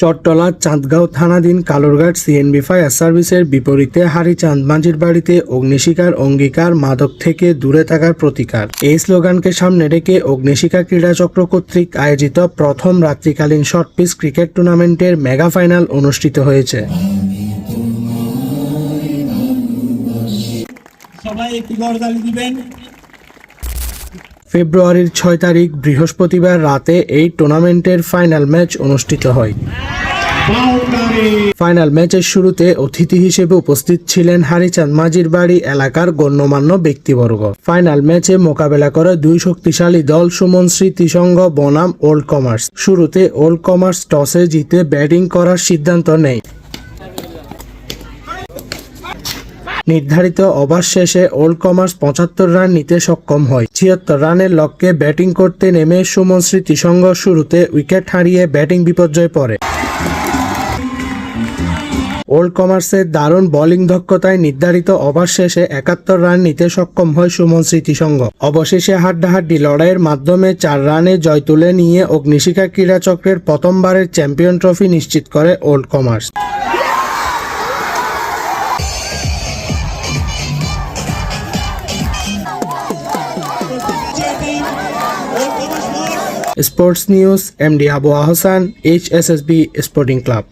চট্টলা চাঁদগাঁও থানাধীন Kalurghat CNB fire সার্ভিসের বিপরীতে হারি চাঁদ মাঝির বাড়িতে অগ্নিশিকার অঙ্গীকার মাদক থেকে দূরে থাকার প্রতিকার। এই স্লোগানকে সামনে রেখে অগ্নিশিকা ক্রীড়া চক্র কর্তৃক আয়োজিত প্রথম রাত্রিকালীন শর্ট পিচ ক্রিকেট টুর্নামেন্টের মেগা ফাইনাল অনুষ্ঠিত হয়েছে। সবাই একটু দিবেন। ফেব্রুয়ারির ছয় তারিখ বৃহস্পতিবার রাতে এই টুর্নামেন্টের ফাইনাল ম্যাচ অনুষ্ঠিত হয়। ফাইনাল ম্যাচের শুরুতে অতিথি হিসেবে উপস্থিত ছিলেন হারিচাঁদ মাঝির বাড়ি এলাকার গণ্যমান্য ব্যক্তিবর্গ। ফাইনাল ম্যাচে মোকাবেলা করে দুই শক্তিশালী দল সুমন স্মৃতি সংঘ বনাম, ওল্ড কমার্স। শুরুতে ওল্ড কমার্স টসে জিতে ব্যাটিং করার সিদ্ধান্ত নেয়। নির্ধারিত ওভার শেষে ওল্ড কমার্স পঁচাত্তর রান নিতে সক্ষম হয়। ছিয়াত্তর রানের লক্ষ্যে ব্যাটিং করতে নেমে সুমন স্মৃতি সংঘ শুরুতে উইকেট হারিয়ে ব্যাটিং বিপর্যয়ে পড়ে। ওল্ড কমার্সের দারুণ বোলিং দক্ষতায় নির্ধারিত ওভার শেষে একাত্তর রান নিতে সক্ষম হয় সুমন স্মৃতিসংঘ অবশেষে হাড্ডাহাড্ডি লড়াইয়ের মাধ্যমে চার রানে জয় তুলে নিয়ে অগ্নিশিখা ক্রীড়াচক্রের প্রথমবারের চ্যাম্পিয়ন ট্রফি নিশ্চিত করে old commerce. Sports news MD Abu Ahsan H S S B sporting club